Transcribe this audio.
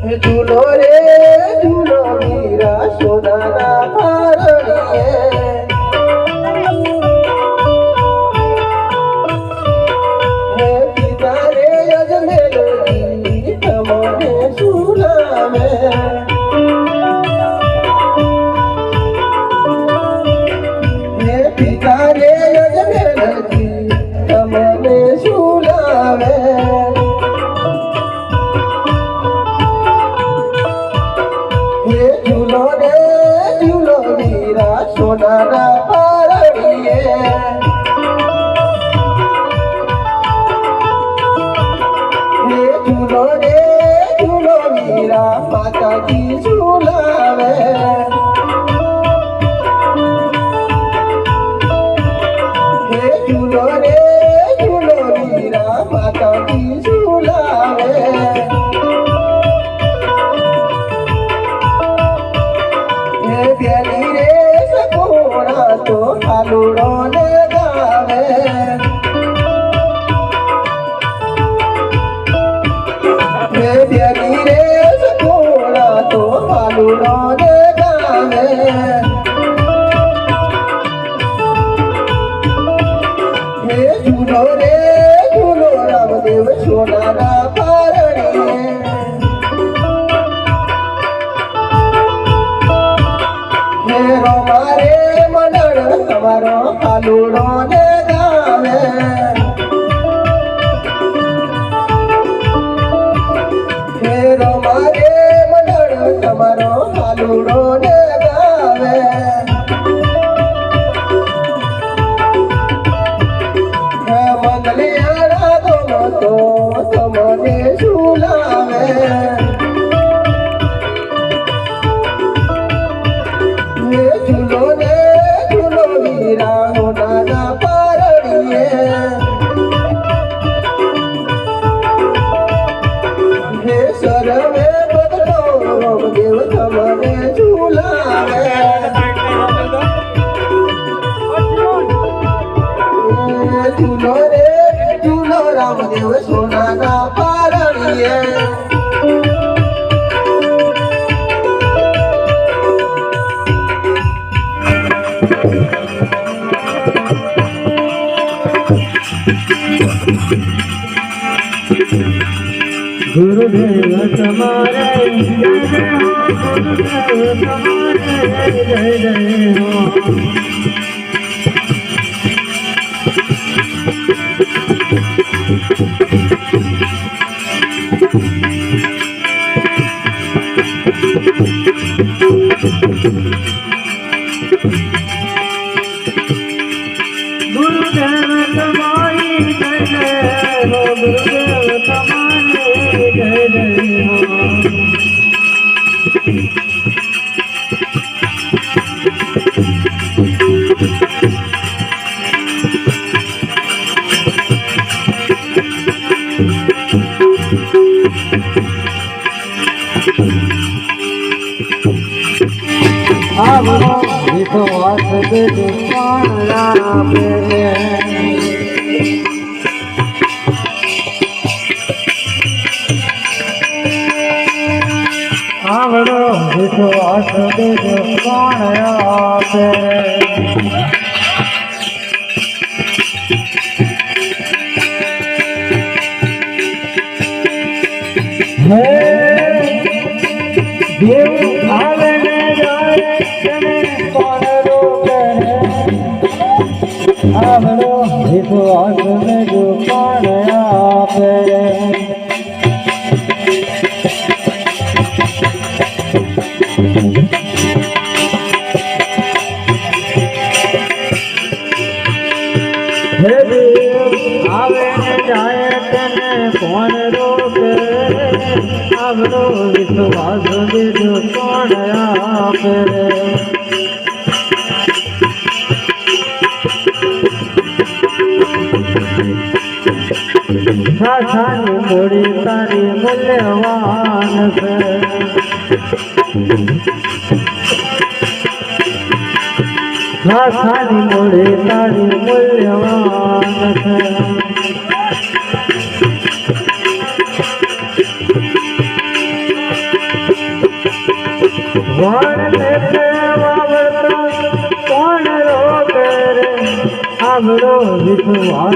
ઝૂલો રે ઝૂલો મીરા સોનાના હે ઝૂલો રે ઝૂલો મીરા મંગલિયાળા ગમો. તો તમને ઝુલાવે તમને ઝૂલાવે. ઝૂલો રે ઝૂલો રામદેવ સોનાના પારણીએ. ગુરુદેવ તમારે ગુરુદેવ તમારે જય જય હો આવરો દીધો દેજો પણ આપે આવડો હાથ દેજો પણ આપે દેવ આવડો દીધો હાથ દેજો પણ આપે આવે ને જાય તને કોણ રોકે? આવડો વિશ્વાસ બીજો કોણ આપે સાસાની મૂડી તારી મૂલ્યવાન છે સાસાની મૂડી તારી મૂલ્યવાન છે કોણ રોકે રે? આવડો વિશ્વાસ